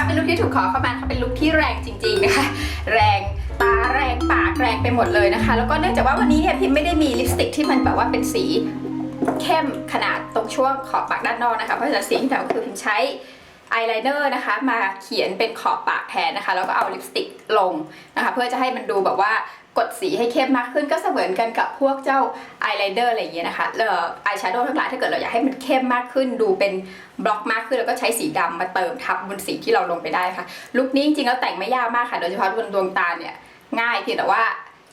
ะเป็นลุคที่ถูกขอเข้ามาเป็นลุคที่แรงจริงๆนะคะแรงตาแรงปากแรงไปหมดเลยนะคะ แล้วก็เนื่องจากว่าวันนี้เนี่ยพิมไม่ได้มีลิปสติกที่มันแบบว่าเป็นสีเข้มขนาดตรงช่วงขอบปากด้านนอกนะคะ เพราะฉะนั้นสีที่ทำก็คือพิมใช้อายไลเนอร์นะคะ มาเขียนเป็นขอบปากแทนนะคะ แล้วก็เอาลิปสติกลงนะคะ เพื่อจะให้มันดูแบบว่า กดสีให้เข้มมากขึ้นก็เสมือนกันกับพวกเจ้าอายไลเนอร์อะไรอย่างเงี้ยนะคะเอ่ออายแชโดว์ทั้งหลายถ้าเกิดเราอยากให้มันเข้มมากขึ้น ดูเป็นบล็อกมากขึ้นแล้วก็ใช้สีดำมาเติมทับบนสีที่เราลงไปได้ค่ะลุคนี้จริงๆแล้วแต่งไม่ยากมากค่ะ โดยเฉพาะบนดวงตาเนี่ยง่ายเพียงแต่ว่า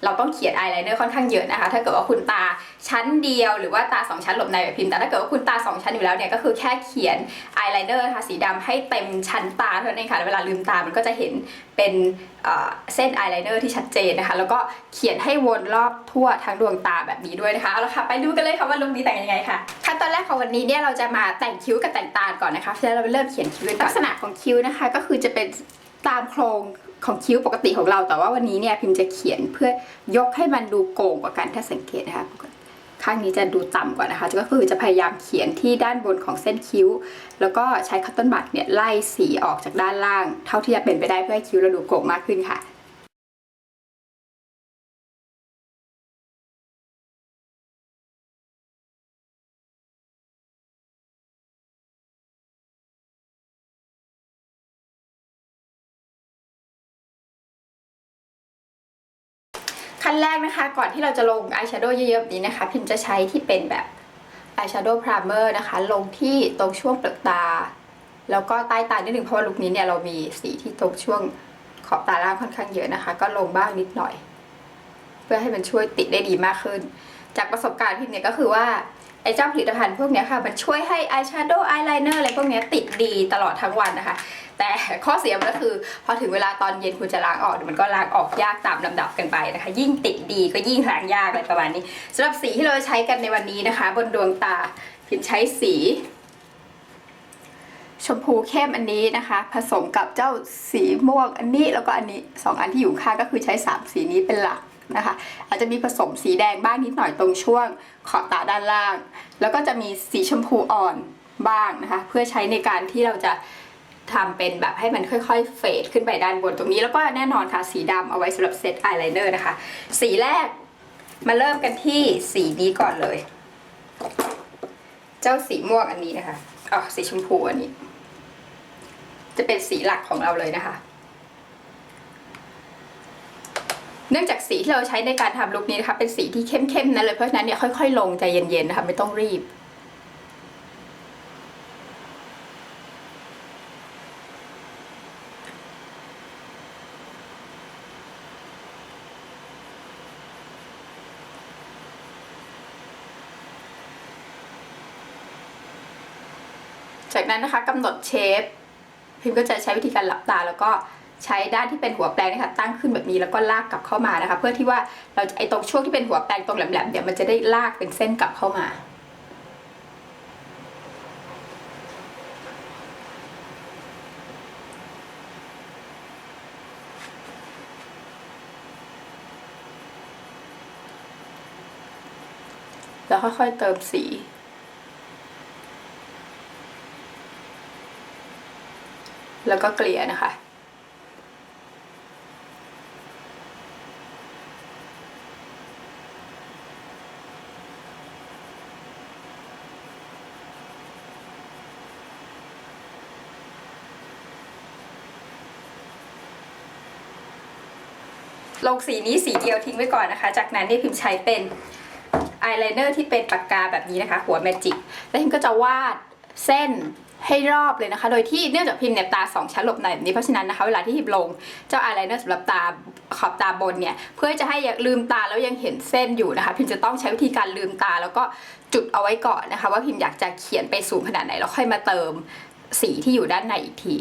เราต้องเขียนอายไลเนอร์ค่อนข้างเยอะนะคะ ถ้าเกิดว่าคุณตาชั้นเดียวหรือว่าตาสองชั้นหลบในแบบพิมพ์ แต่ถ้าเกิดว่าคุณตาสองชั้นอยู่แล้วเนี่ยก็คือแค่เขียนอายไลเนอร์นะคะสีดำให้เต็มชั้นตาเท่านั้นเองค่ะแล้วเวลาลืมตา มันก็จะเห็นเป็นเเส้นอายไลเนอร์ที่ชัดเจนนะคะ แล้วก็เขียนให้วนรอบทั่วทั้งดวงตาแบบนี้ด้วยนะคะ เอาละค่ะ ไปดูกันเลยค่ะว่าลุคนี้แต่งยังไงค่ะ ขั้นตอนแรกของวันนี้เนี่ยเราจะมาแต่งคิ้วกับแต่งตาก่อนนะคะเพราะฉะนั้นเราเริ่มเขียนคิ้วลักษณะของคิ้วนะคะ ก็คือจะเป็น ตามโครงของคิ้วปกติของเราแต่ว่าวันนี้เนี่ยพิมจะเขียนเพื่อยกให้มันดูโก่งกว่ากันถ้าสังเกตนะคะข้างนี้จะดูต่ำกว่านะคะก็คือจะพยายามเขียนที่ด้านบนของเส้นคิ้ว แล้วก็ใช้คัตเติ้ลบัตเนี่ยไล่สีออกจากด้านล่าง เท่าที่จะเป็นไปได้เพื่อให้คิ้วเราดูโก่งมากขึ้นค่ะ ขั้นแรกนะคะ ก่อนที่เราจะลงอายแชโดว์เยอะๆแบบนี้นะคะ พิมจะใช้ที่เป็นแบบอายแชโดว์พรามเมอร์นะคะ ลงที่ตรงช่วงเปลือกตา แล้วก็ใต้ตานิดนึงเพราะว่าลุคนี้เนี่ยเรามีสีที่ตรงช่วงขอบตาล่างค่อนข้างเยอะนะคะ ก็ลงบ้างนิดหน่อย เพื่อให้มันช่วยติดได้ดีมากขึ้น จากประสบการณ์พิมเนี่ยก็คือว่า อ้เจ้าผลิตภัณฑ์พวกนี้ค่ะ มันช่วยให้อายแชโดว์อายไลเนอร์อะไรพวกนี้ติดดีตลอดทั้งวันนะคะ แต่ข้อเสียมันก็คือ พอถึงเวลาตอนเย็นคุณจะล้างออกเดี๋ยวมันก็ล้างออกยากตามลำดับกันไปนะคะ ยิ่งติดดีก็ยิ่งล้างยากอะไรประมาณนี้สำหรับสีที่เราจะใช้กันในวันนี้นะคะ บนดวงตาพิมใช้สี ชมพูเข้มอันนี้นะคะ ผสมกับเจ้าสีม่วงอันนี้แล้วก็อันนี้สองอันที่อยู่ข้างก็คือใช้สามสีนี้เป็นหลัก นะคะ อาจจะมีผสมสีแดงบ้างนิดหน่อยตรงช่วงขอบตาด้านล่าง แล้วก็จะมีสีชมพูอ่อนบ้างนะคะ เพื่อใช้ในการที่เราจะทำเป็นแบบให้มันค่อยๆ เฟดขึ้นไปด้านบนตรงนี้ แล้วก็แน่นอนค่ะสีดำเอาไว้สำหรับเซตอายไลเนอร์นะคะ สีแรกมาเริ่มกันที่สีนี้ก่อนเลย เจ้าสีม่วงอันนี้นะคะอ๋อสีชมพูอันนี้ จะเป็นสีหลักของเราเลยนะคะ เนื่องจากสีที่เราใช้ในการทำลุคนี้นะคะเป็นสีที่เข้มๆนั่นเลยเพราะฉะนั้นเนี่ยค่อยๆ ลงใจเย็นๆนะคะไม่ต้องรีบจากนั้นนะคะกำหนดเชฟพิมก็จะใช้วิธีการหลับตาแล้วก็ ใช้ด้านที่เป็นหัวแปรงนะคะตั้งขึ้นแบบนี้แล้วก็ลากกลับเข้ามานะคะ เพื่อที่ว่าเราไอ้ตรงช่วงที่เป็นหัวแปรงตรงแหลมๆเดี๋ยวมันจะได้ลากเป็นเส้นกลับเข้ามาแล้วค่อยๆเติมสี แล้วก็เกลี่ยนะคะ ลงสีนี้สีเดียวทิ้งไว้ก่อนนะคะ จากนั้นนี่พิมใช้เป็นอายไลเนอร์ที่เป็นปากกาแบบนี้นะคะ หัวแมจิก แล้วพิมก็จะวาดเส้นให้รอบเลยนะคะ โดยที่เนื่องจากพิมพ์เนี่ยตาสองชั้นหลบในแบบนี้ เพราะฉะนั้นนะคะ เวลาที่พิมพ์ลงเจ้าอายไลเนอร์สำหรับตาขอบตาบนเนี่ย เพื่อจะให้ลืมตาแล้วยังเห็นเส้นอยู่นะคะ พิมจะต้องใช้วิธีการลืมตาแล้วก็จุดเอาไว้ก่อนนะคะ ว่าพิมอยากจะเขียนไปสูงขนาดไหนแล้วค่อยมาเติมสีที่อยู่ด้านในอีกที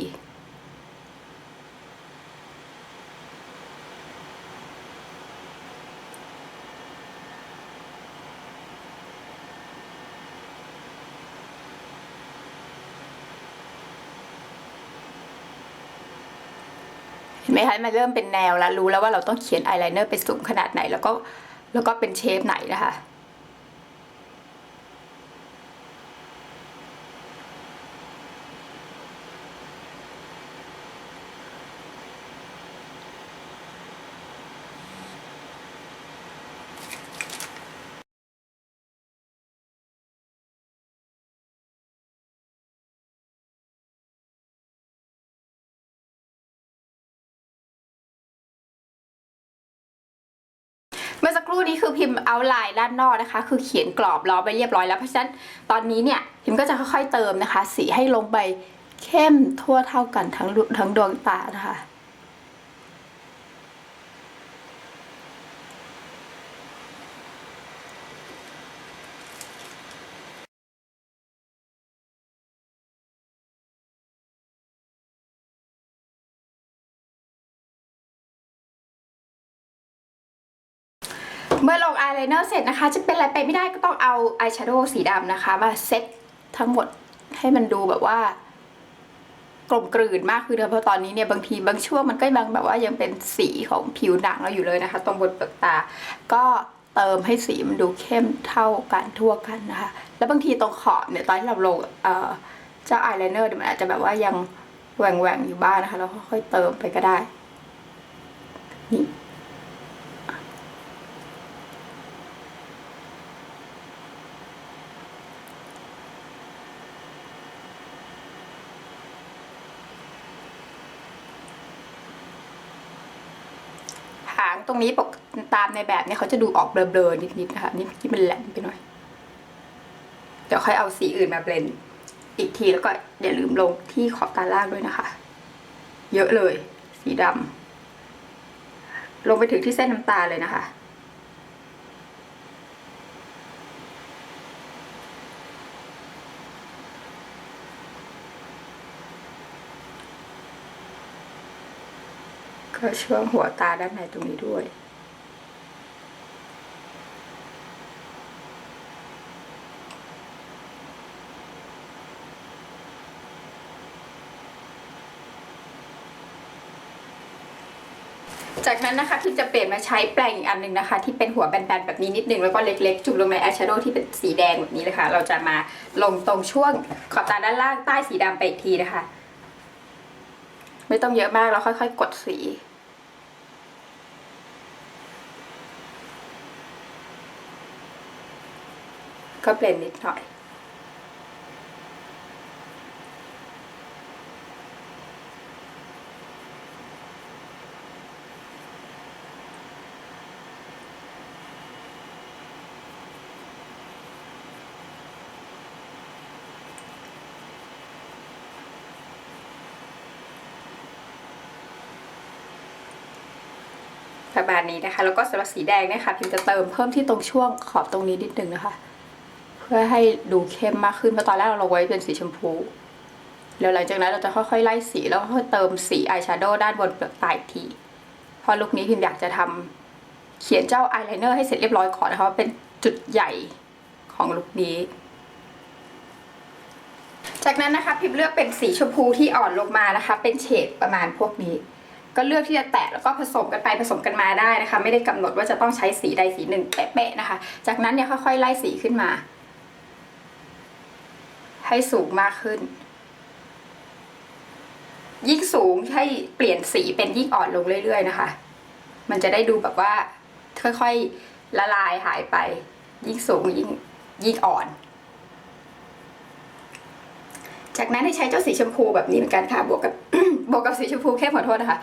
ไหมคะมันเริ่มเป็นแนวแล้วรู้แล้วว่าเราต้องเขียนอายไลเนอร์ไปสูงขนาดไหน แล้วก็แล้วก็เป็นเชฟไหนนะคะ มื่อสักครู่นี้คือพิมพ์เอาไลน์ด้านนอกนะคะ คือเขียนกรอบล้อไปเรียบร้อยแล้ว เพราะฉะนั้นตอนนี้เนี่ยพิมพ์ก็จะค่อยๆเติมนะคะ สีให้ลงไปเข้มทั่วเท่ากันทั้งทั้งดวงตานะคะ เมื่ อายไลเนอร์เสร็จนะคะ จะเป็นอะไรไปไม่ได้ก็ต้องเอาอายแชโดว์สีดำนะคะ มาเซ็ตทั้งหมดให้มันดูแบบว่ากลมกลืนมากคือเดิมเพราะตอนนี้เนี่ยบางทีบางช่วงมันก็ยังแบบว่ายังเป็นสีของผิวหนังเราอยู่เลยนะคะ ตรงบนเปลือกตา ก็เติมให้สีมันดูเข้มเท่ากันทั่วกันนะคะ แล้วบางทีตรงขอบเนี่ยตอนที่เราลงเอ่อเจ้าอายไลเนอร์มันอาจจะแบบว่ายังแหว่งแหวงๆอยู่บ้างนะคะแล้วค่อยๆเติมไปก็ได้นี่ หางตรงนี้ปกตามในแบบเนี่ยเขาจะดูออกเบลอๆนิดๆนะคะนี่ที่มันแหลมไปหน่อย เดี๋ยวค่อยเอาสีอื่นมาเบลนอีกทีแล้วก็อย่าลืมลงที่ขอบตาล่างด้วยนะคะ เยอะเลย สีดำลงไปถึงที่เส้นน้ำตาเลยนะคะ ก็ช่วงหัวตาด้านในตรงนี้ด้วย จากนั้นนะคะคือจะเปลี่ยนมาใช้แปรงอีกอันหนึ่งนะคะ ที่เป็นหัวแบนๆแบบนี้นิดนึงแล้วก็เล็กๆ จุ่มลงในอายแชโดว์ที่เป็นสีแดงแบบนี้เลยค่ะ เราจะมาลงตรงช่วงขอบตาด้านล่างใต้สีดำไปอีกทีนะคะ ไม่ต้องเยอะมากแล้วค่อย ๆ กดสี ก็เปลี่ยนนิดหน่อย ประมาณนี้นะคะ แล้วก็สำหรับสีแดงเนี่ยค่ะพิมจะเติมเพิ่มที่ตรงช่วงขอบตรงนี้นิดนึงนะคะ เพื่อให้ดูเข้มมากขึ้นเพราะตอนแรกเราลงไว้เป็นสีชมพูแล้วหลังจากนั้นเราจะค่อยๆไล่สีแล้วก็ค่อยเติมสีอายแชโดว์ด้านบนเปลือกตาอีกทีเพราะลุคนี้พิมอยากจะทำเขียนเจ้าอายไลเนอร์ให้เสร็จเรียบร้อยก่อนนะคะว่าเป็นจุดใหญ่ของลุคนี้จากนั้นนะคะพิมเลือกเป็นสีชมพูที่อ่อนลงมานะคะ เป็นเฉดประมาณพวกนี้ ก็เลือกที่จะแตะแล้วก็ผสมกันไปผสมกันมาได้นะคะ ไม่ได้กำหนดว่าจะต้องใช้สีใดสีหนึ่งเป๊ะๆนะคะ จากนั้นเนี่ยค่อยๆไล่สีขึ้นมา ให้สูงมากขึ้น ยิ่งสูงให้เปลี่ยนสีเป็นยิ่งอ่อนลงเรื่อยๆนะคะ มันจะได้ดูแบบว่าค่อยๆละลายหายไป ยิ่งสูงยิ่งยิ่งอ่อน จากนั้นให้ใช้เจ้าสีชมพูแบบนี้เหมือนกันค่ะ บวกกับบวกกับสีชมพูเข้มขอโทษนะคะ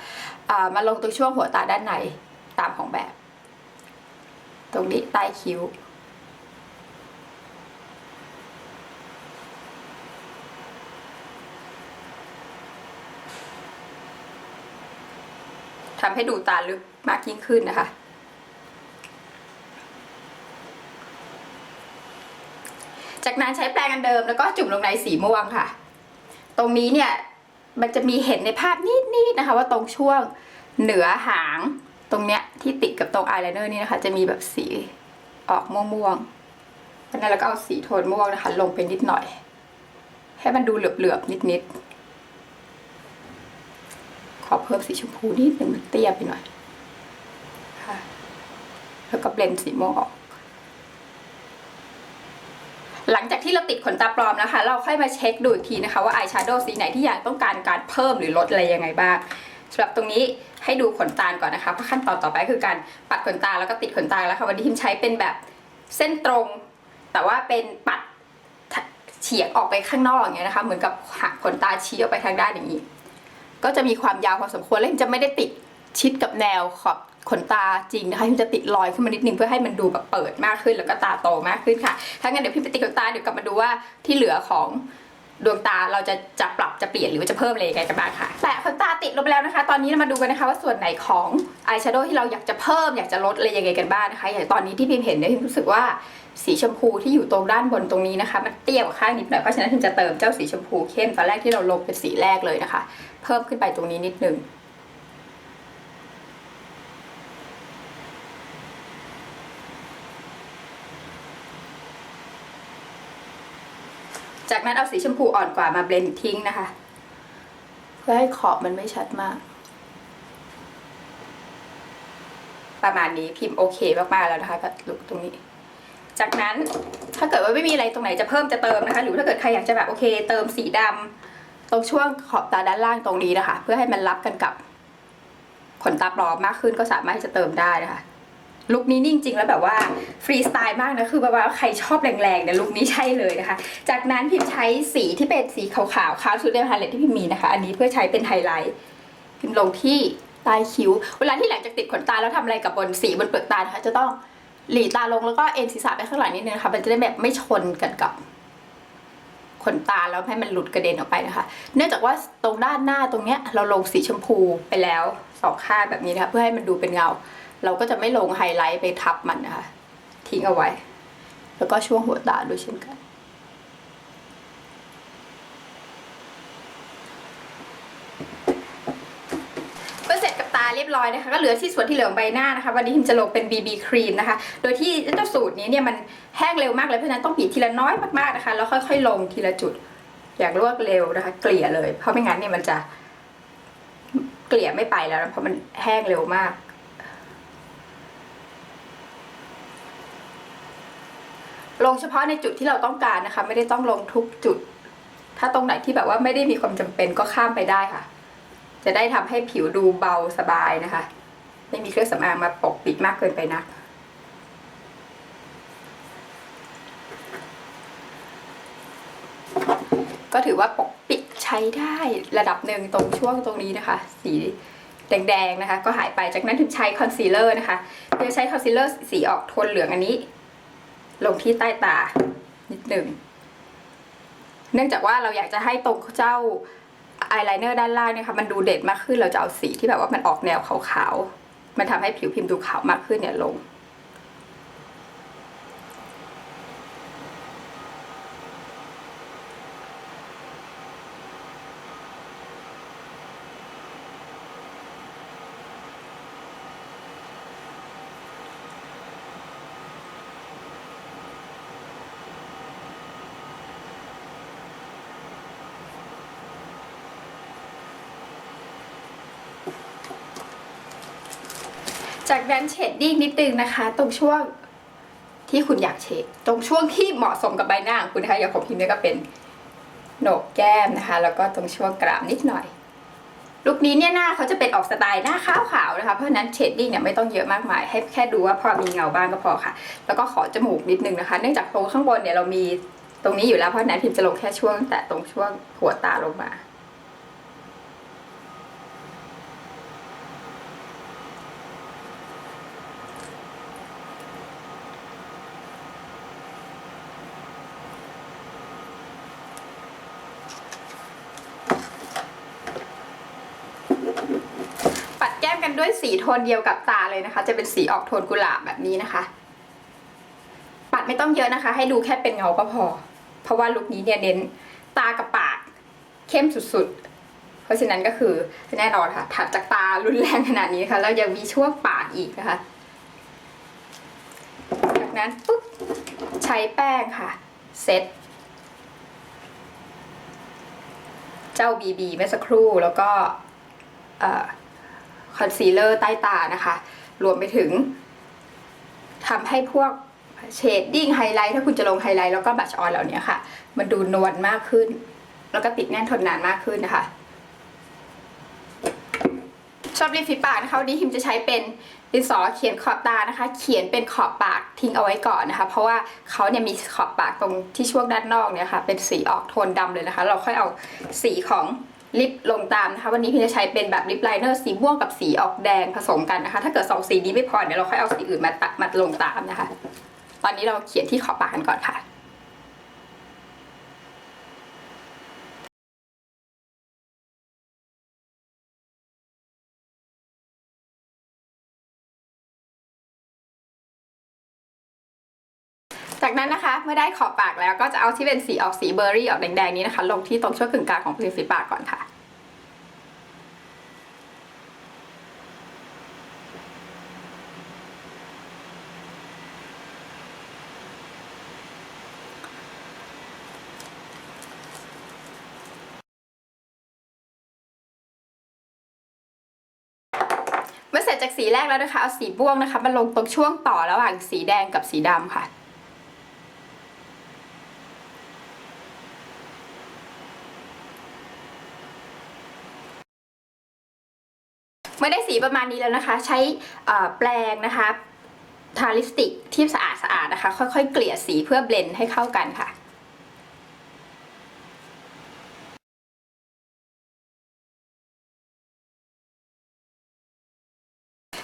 มาลงตรงช่วงหัวตาด้านในตามของแบบ ตรงนี้ใต้คิ้วทำให้ดูตาลึกมากยิ่งขึ้นนะคะ จากนั้นใช้แปรงอันเดิมแล้วก็จุ่มลงในสีม่วงค่ะ ตรงนี้เนี่ยมันจะมีเห็นในภาพนิดๆนะคะว่าตรงช่วงเหนือหางตรงเนี้ยที่ติดกับตรงอายไลเนอร์นี่นะคะ จะมีแบบสีออกม่วงๆเพราะฉะนั้นเราก็เอาสีโทนม่วงนะคะ ลงไปนิดหน่อย ให้มันดูเหลือบๆนิดๆขอเพิ่มสีชมพูนิดหนึ่งมันเตี้ยไปหน่อยค่ะแล้วก็เบลนด์สีม่วงออก หลังจากที่เราติดขนตาปลอมนะคะ เราค่อยมาเช็คดูอีกทีนะคะว่าอายแชโดว์สีไหนที่อยากต้องการการเพิ่มหรือลดอะไรยังไงบ้างสำหรับตรงนี้ให้ดูขนตาก่อนนะคะเพราะขั้นตอนต่อไปคือการปัดขนตาแล้วก็ติดขนตาแล้วค่ะวันนี้ทิมใช้เป็นแบบเส้นตรง แต่ว่าเป็นปัดเฉียงออกไปข้างนอกอย่างเงี้ยนะคะ เหมือนกับหักขนตาชี้ออกไปทางด้านอย่างนี้ ก็จะมีความยาวพอสมควรและจะไม่ได้ติดชิดกับแนวขอบ ขนตาจริงนะคะพิมจะติดรอยขึ้นมานิดนึงเพื่อให้มันดูแบบเปิดมากขึ้น แล้วก็ตาโตมากขึ้นค่ะ ถ้างั้นเดี๋ยวพิมไปติดขนตาเดี๋ยวกลับมาดูว่าที่เหลือของดวงตาเราจะจะปรับจะเปลี่ยนหรือว่าจะเพิ่มอะไรยังไงกันบ้างค่ะแปะขนตาติดลงไปแล้วนะคะ ตอนนี้เรามาดูกันนะคะว่าส่วนไหนของอายแชโดว์ที่เราอยากจะเพิ่มอยากจะลดอะไรยังไงกันบ้างนะคะ อย่างตอนนี้ที่พิมเห็นเนี่ยพิมรู้สึกว่าสีชมพูที่อยู่ตรงด้านบนตรงนี้นะคะ มันเตี้ยกว่าข้างนิดหน่อยเพราะฉะนั้นพิมจะเติมเจ้าสีชมพูเข้มตอนแรกที่เราลงเป็นสีแรกเลยนะคะ เพิ่มขึ้นไปตรงนี้นิดนึง จากนั้นเอาสีชมพูอ่อนกว่ามาเบลนด์ทิ้งนะคะ เพื่อให้ขอบมันไม่ชัดมาก ประมาณนี้พิมพ์โอเคมากๆแล้วนะคะกับลุกตรงนี้ จากนั้นถ้าเกิดว่าไม่มีอะไรตรงไหนจะเพิ่มจะเติมนะคะ หรือถ้าเกิดใครอยากจะแบบโอเค เติมสีดำตรงช่วงขอบตาด้านล่างตรงนี้นะคะ เพื่อให้มันรับกันกับขนตาปลอมมากขึ้นก็สามารถที่จะเติมได้นะคะ ลุคนี้นี่งจริงแล้วแบบว่าฟรีสไตล์มากนะ คือแบบว่าใครชอบแรงๆเนี่ยลุคนี้ใช่เลยนะคะ จากนั้นพิมพ์ใช้สีที่เป็นสีขาวๆขาวสุดในพาเลตที่พิมพ์มีนะคะ อันนี้เพื่อใช้เป็นไฮไลท์พิมพ์ลงที่ใต้คิ้ว เวลาที่หลังจากติดขนตาแล้วทำอะไรกับบนสีบนเปลือกตานะคะจะต้องหลีตาลงแล้วก็เอ็นศีรษะไปข้างหลังนิดนึงนะคะมันจะได้แบบไม่ชนกันกับขนตาแล้วให้มันหลุดกระเด็นออกไปนะคะ เนื่องจากว่าตรงด้านหน้าตรงเนี้ยเราลงสีชมพูไปแล้วสองข้างแบบนี้นะคะเพื่อให้มันดูเป็นเงา เราก็จะไม่ลงไฮไลท์ไปทับมันนะคะ ทิ้งเอาไว้ แล้วก็ช่วงหัวตาด้วยเช่นกันก็เสร็จกับตาเรียบร้อยนะคะก็เหลือที่ส่วนที่เหลืองใบหน้านะคะ วันนี้พิมจะลงเป็น BB ครีมนะคะ โดยที่เจ้าสูตรนี้เนี่ยมันแห้งเร็วมากเลยเพราะฉะนั้นต้องบีบทีละน้อยมากๆนะคะ แล้วค่อยๆลงทีละจุด อย่างรวดเร็วนะคะ เกลี่ยเลย เพราะไม่งั้นเนี่ยมันจะเกลี่ยไม่ไปแล้วเพราะมันแห้งเร็วมาก ลงเฉพาะในจุดที่เราต้องการนะคะ ไม่ได้ต้องลงทุกจุด ถ้าตรงไหนที่แบบว่าไม่ได้มีความจำเป็นก็ข้ามไปได้ค่ะ จะได้ทำให้ผิวดูเบาสบายนะคะ ไม่มีเครื่องสำอางมาปกปิดมากเกินไปนักก็ถือว่าปกปิดใช้ได้ระดับหนึ่งตรงช่วงตรงนี้นะคะ สีแดงๆนะคะ ก็หายไปจากนั้นถึงใช้คอนซีลเลอร์นะคะเดี๋ยวใช้คอนซีลเลอร์สีออกโทนเหลืองอันนี้ ลงที่ใต้ตานิดหนึ่ง เนื่องจากว่าเราอยากจะให้ตรงเจ้าอายไลเนอร์ด้านล่างเนี่ยค่ะมันดูเด่นมากขึ้นเราจะเอาสีที่แบบว่ามันออกแนวขาวๆมันทำให้ผิวพิมพ์ดูขาวมากขึ้นเนี่ยลง จากนั้นเชดดิ้งนิดนึงนะคะ ตรงช่วงที่คุณอยากเชดตรงช่วงที่เหมาะสมกับใบหน้าของคุณนะคะอย่างของพิมเนี่ยก็เป็นโหนกแก้มนะคะ แล้วก็ตรงช่วงกรามนิดหน่อยลุคนี้เนี่ยหน้าเขาจะเป็นออกสไตล์หน้าขาวๆนะคะ เพราะฉะนั้นเชดดิ้งเนี่ยไม่ต้องเยอะมากมาย ให้แค่ดูว่าพอมีเงาบ้างก็พอค่ะ แล้วก็ขอจมูกนิดนึงนะคะ เนื่องจากตรงข้างบนเนี่ยเรามีตรงนี้อยู่แล้วเพราะฉะนั้นพิมจะลงแค่ช่วง แต่ตรงช่วงหัวตาลงมา ปัดแก้มกันด้วย สีโทนเดียวกับตาเลยนะคะ จะเป็นสีออกโทนกุหลาบแบบนี้นะคะ ปัดไม่ต้องเยอะนะคะ ให้ดูแค่เป็นเงาก็พอ เพราะว่าลุคนี้เนี่ยเน้นตากับปาก เข้มสุดๆ เพราะฉะนั้นก็คือแน่นอนค่ะถัดจากตารุนแรงขนาดนี้ค่ะแล้วยังมีช่วงปากอีกนะคะ จากนั้นปุ๊บใช้แป้งค่ะเซ็ตเจ้า BB เมื่อสักครู่แล้วก็ คอนซีลเลอร์ใต้ตานะคะ รวมไปถึงทำให้พวกเชดดิ้งไฮไลท์ถ้าคุณจะลงไฮไลท์แล้วก็บัชออนเหล่านี้ค่ะ มันดูนวลมากขึ้น แล้วก็ติดแน่นทนนานมากขึ้นนะคะ ชอบริมฝีปากนะคะวันนี้ทิมจะใช้เป็นดินสอเขียนขอบตานะคะ เขียนเป็นขอบปากทิ้งเอาไว้ก่อนนะคะ เพราะว่าเขาเนี่ยมีขอบปากตรงที่ช่วงด้านนอกเนี่ยค่ะ เป็นสีออกโทนดำเลยนะคะ เราค่อยเอาสีของ ลิปลงตามนะคะ วันนี้พี่จะใช้เป็นแบบลิปไลเนอร์สีม่วงกับสีออกแดงผสมกันนะคะ ถ้าเกิดสองสีนี้ไม่พอเดี๋ยวเราค่อยเอาสีอื่นมาตัดมาลงตามนะคะ ตอนนี้เราเขียนที่ขอบปากกันก่อนค่ะ จากนั้นนะคะเมื่อได้ขอบปากแล้วก็จะเอาที่เป็นสีออกสีเบอร์รี่ออกแดงๆนี้นะคะ ลงที่ตรงช่วงกึ่งกลางของริมฝีปากก่อนค่ะเมื่อเสร็จจากสีแรกแล้วนะคะ เอาสีม่วงนะคะมาลงตรงช่วงต่อระหว่างสีแดงกับสีดำค่ะ มื่อได้สีประมาณนี้แล้วนะคะ ใช้แปรงนะคะทาลิปสติกที่สะอาดสะอาดๆนะคะ ค่อยๆ เกลี่ยสีเพื่อเบลนด์ให้เข้ากันค่ะ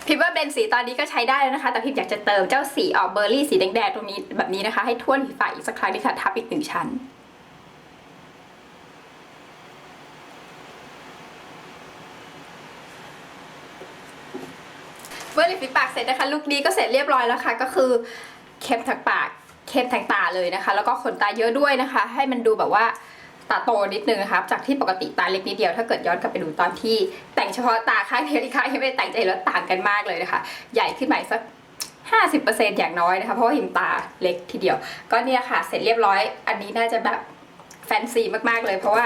พิมว่าเบลนด์สีตอนนี้ก็ใช้ได้แล้วนะคะ แต่พิมอยากจะเติมเจ้าสีออกเบอร์รี่สีแดงๆตรงนี้แบบนี้นะคะ ให้ทั่วผิวปากอีกสักครั้งนึงค่ะทับอีกหนึ่งชั้น เมื่อลิ ปฝีปากเสร็จนะคะ ลุคนี้ก็เสร็จเรียบร้อยแล้วค่ะ ก็คือเข้มทั้งปากเข้มทั้งตาเลยนะคะ แล้วก็ขนตาเยอะด้วยนะคะ ให้มันดูแบบว่าตาโตนิดนึงนะคะจากที่ปกติตาเล็กนิดเดียวถ้าเกิดย้อนกลับไปดูตอนที่ แต่งเฉพาะตาข้างเดียวที่ข้างที่ไม่ได้แต่งใจแล้วต่างกันมากเลยนะคะ ใหญ่ขึ้นมาอีกสัก50%อย่างน้อยนะคะ เพราะว่าหิมตาเล็กทีเดียว ก็เนี่ยค่ะ เสร็จเรียบร้อย อันนี้น่าจะแบบแฟนซีมากๆเลย เพราะว่า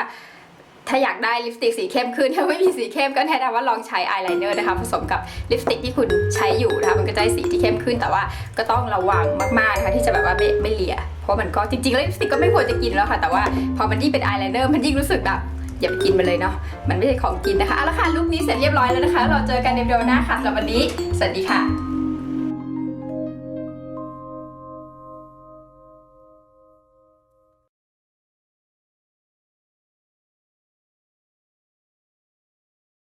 ถ้าอยากได้ลิปสติกสีเข้มขึ้นถ้าไม่มีสีเข้มก็แนะนำว่าลองใช้อายไลเนอร์นะคะผสมกับลิปสติกที่คุณใช้อยู่นะคะมันก็จะได้สีที่เข้มขึ้น แต่ว่าก็ต้องระวังมากๆนะคะที่จะแบบว่าไม่ไม่เลียเพราะมันก็จริงๆแล้วลิปสติกก็ไม่ควรจะกินแล้วค่ะ แต่ว่าพอมันยิ่งเป็นอายไลเนอร์มันยิ่งรู้สึกแบบอย่าไปกินมันเลยเนาะมันไม่ใช่ของกินนะคะเอาละค่ะลุคนี้เสร็จเรียบร้อยแล้วนะคะ เราเจอกันในวิดีโอหน้าค่ะสำหรับวันนี้สวัสดีค่ะ